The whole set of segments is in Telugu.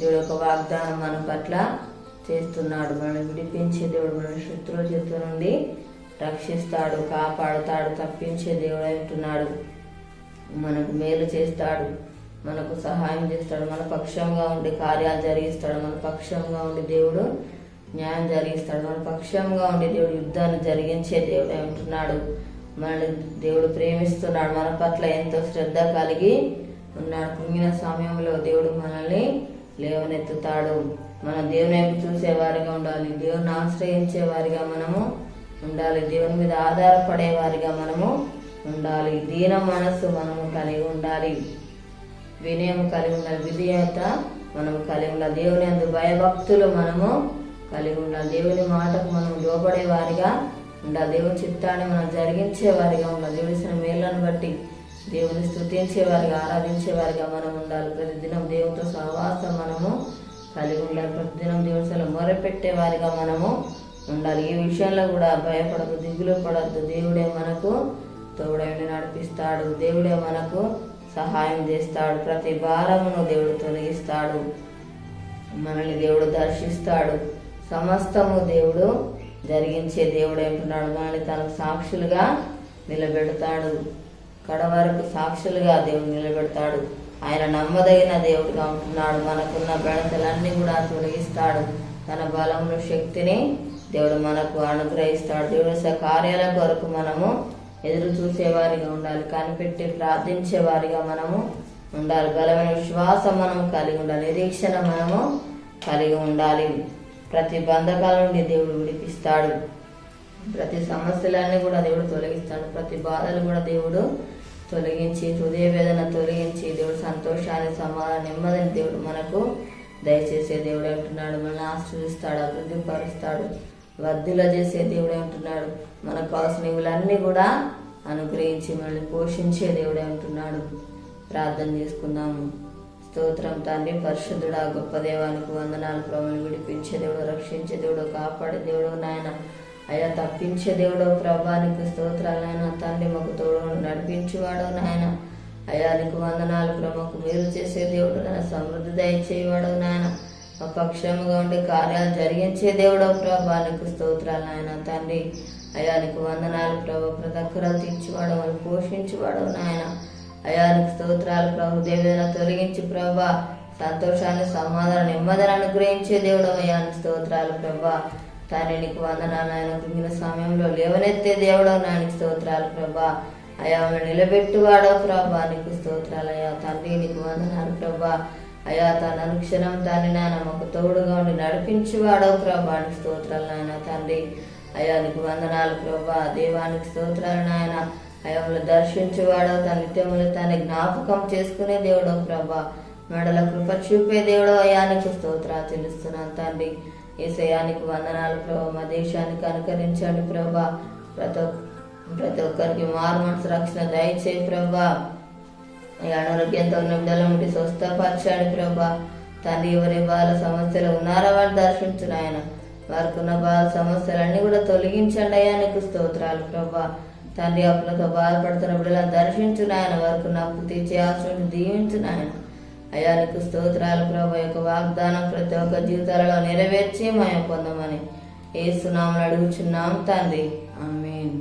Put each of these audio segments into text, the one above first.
దేవుడు ఒక వాగ్దానం మన పట్ల చేస్తున్నాడు. మనల్ని విడిపించే దేవుడు మన శత్రువుల చేతుల నుండి రక్షిస్తాడు కాపాడుతాడు తప్పించే దేవుడు అంటున్నాడు మనకు మేలు చేస్తాడు మనకు సహాయం చేస్తాడు మన పక్షంగా ఉండి కార్యాలు జరిగిస్తాడు మన పక్షంగా ఉండి దేవుడు న్యాయం జరిగిస్తాడు మన పక్షంగా ఉండి దేవుడు యుద్ధాన్ని జరిగించే దేవుడు అంటున్నాడు మనల్ని దేవుడు ప్రేమిస్తున్నాడు మన పట్ల ఎంతో శ్రద్ధ కలిగి ఉన్నాడు. కృంగిన సమయంలో దేవుడు మనల్ని లేవనెత్తుతాడు. మనం దేవుని వైపు చూసేవారిగా ఉండాలి. దేవుని ఆశ్రయించే వారిగా మనము ఉండాలి. దేవుని మీద ఆధారపడే వారిగా మనము ఉండాలి. దీన మనస్సు మనము కలిగి ఉండాలి. వినయం కలిగి ఉండాలి. విధేయత మనము కలిగి ఉండాలి. దేవుని అందు భయభక్తులు మనము కలిగి ఉండాలి. దేవుని మాటకు మనం లోపడే వారిగా ఉండాలి. దేవుని చిత్తాన్ని మనం జరిగించే వారిగా ఉండాలి దేవుడిసిన మేళ్ళను బట్టి దేవుని స్థుతించేవారిగా ఆరాధించేవారిగా ఆరాధించే వారిగా మనం ఉండాలి. ప్రతిదినం దేవునితో సహవాసం మనము కలిగి ఉండాలి. ప్రతిదినం దేవుని సలు వారిగా మనము ఉండాలి. ఈ విషయంలో కూడా భయపడదు దిగులు పడద్దు. దేవుడే మనకు తోడైన నడిపిస్తాడు. దేవుడే మనకు సహాయం చేస్తాడు. ప్రతి భారమును దేవుడు తొలగిస్తాడు. మనల్ని దేవుడు దర్శిస్తాడు. సమస్తము దేవుడు జరిగించే దేవుడు అంటున్నాడు. మనల్ని తనకు సాక్షులుగా నిలబెడతాడు. కడ వరకు సాక్షులుగా దేవుడు నిలబెడతాడు. ఆయన నమ్మదగిన దేవుడిగా ఉంటున్నాడు. మనకున్న బెడతలన్నీ కూడా తొలగిస్తాడు. తన బలమును శక్తిని దేవుడు మనకు అనుగ్రహిస్తాడు. దేవుడు కార్యాల కొరకు మనము ఎదురు చూసేవారిగా ఉండాలి. కనిపెట్టి ప్రార్థించేవారిగా మనము ఉండాలి. బలమైన విశ్వాసం మనం కలిగి ఉండాలి. నిరీక్షణ మనము కలిగి ఉండాలి. ప్రతి బంధకాల నుండి దేవుడు విడిపిస్తాడు. ప్రతి సమస్యలన్నీ కూడా దేవుడు తొలగిస్తాడు. ప్రతి బాధలు కూడా దేవుడు తొలగించి హృదయ వేదన తొలగించి దేవుడు సంతోషాన్ని సమాధానం నెమ్మదిని దేవుడు మనకు దయచేసే దేవుడు అంటున్నాడు మనల్ని ఆశ్రయిస్తాడు అభివృద్ధి పరుస్తాడు వర్ధిల చేసే దేవుడు అంటున్నాడు మనకు కావాల్సిన ఇవులన్నీ కూడా అనుగ్రహించి మనల్ని పోషించే దేవుడే అంటున్నాడు ప్రార్థన చేసుకుందాము స్తోత్రం తండ్రి పరిశుద్ధుడా గొప్ప దేవానికి వందనాలు ప్రభుని విడిపించే దేవుడు రక్షించే దేవుడు కాపాడే దేవుడు నాయన. అయ్యా తప్పించే దేవుడో ప్రభా నీకు స్తోత్రాలు నాయన. తండ్రి మాకు తోడు నడిపించేవాడు నాయన. అయ్యా నీకు వందనాలు ప్రభకు మీరు చేసే దేవుడు నాయన. సమృద్ధి దయచేవాడు నాయన. మా పక్షముగా ఉండి కార్యాలు జరిగించే దేవుడో ప్రభా నీకు స్తోత్రాలు నాయన. తండ్రి అయ్యా నీకు వందనాలు ప్రభు. ప్రతి ఒక్కరాలు తీర్చివాడు వాళ్ళు పోషించేవాడు నాయన. అయానికి స్తోత్రాలు ప్రభు. దేవేదన తొలగించి ప్రభా సంతోషాన్ని సమాధానం నెమ్మదిని అనుగ్రహించే దేవుడు అయానికి స్తోత్రాలు ప్రభా. తండ్రి నీకు వందనాలు ఆయన కృంగిన సమయంలో లేవనెత్తే దేవుడు నానికి స్తోత్రాలు ప్రభా. అయా నిలబెట్టువాడో ప్రభా. నీకు స్తోత్రాలు అయ్యా. తండ్రి నీకు వందనాలు ప్రభా. అయా తన అనుక్షణం తండ్రి నాయన మాకు తోడుగా ఉండి నడిపించేవాడో ప్రభా. నీకు స్తోత్రాలు నాయన తండ్రి. అయా నీకు వందనాలు ప్రభా. దేవానికి స్తోత్రాలు నాయన. అయములు దర్శించేవాడో తన నిత్యములు తన జ్ఞాపకం చేసుకునే దేవుడో ప్రభా. మెడల కృప చూపే దేవుడో అయానికి స్తోత్రాలు తెలుస్తున్నాను తండ్రి. ఏసయానికి వందనాలు ప్రభా. మా దేశానికి అనుకరించండి ప్రభా. ప్రతి ఒక్క ప్రతి ఒక్కరికి మారు మనసు రక్షణ దయచేయి ప్రభా. ఈ అనారోగ్యంతో ఉన్న బిడ్డల నుండి స్వస్థపరచాడు ప్రభా. తండ్రి ఎవరి బాల సమస్యలు ఉన్నారా వారు దర్శించిన ఆయన. వారికి ఉన్న బాల సమస్యలన్నీ కూడా తొలగించండి అయ్యా నీకు స్తోత్రాలు ప్రభా. తండ్రి అప్పులతో బాధపడుతున్న బిడ్డలను దర్శించిన ఆయన. వారికి అప్పు తీర్చే ఆశ్రయం దీవించిన ఆయన. అయ్యా స్తోత్రాలు ప్రభు యొక్క వాగ్దానం ప్రతి ఒక్క జీవితాలలో నెరవేర్చి మేము పొందమని ఏసునామని అడుగుచున్నాం తండ్రి. ఆమెన్.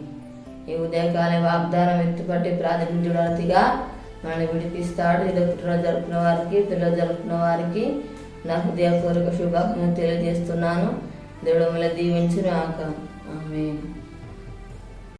ఈ ఉదయకాలే వాగ్దానం ఎత్తుపట్టి ప్రాతినిధ్యుడతిగా మనల్ని విడిపిస్తాడు. ఇది పుట్టినరోజు జరుపుకున్న వారికి పిల్లలు జరుపుకున్న వారికి నా హృదయపూర్వక శుభాకాంక్షలు తెలియజేస్తున్నాను. దేవుడు మిమ్మల్ని దీవించును ఆక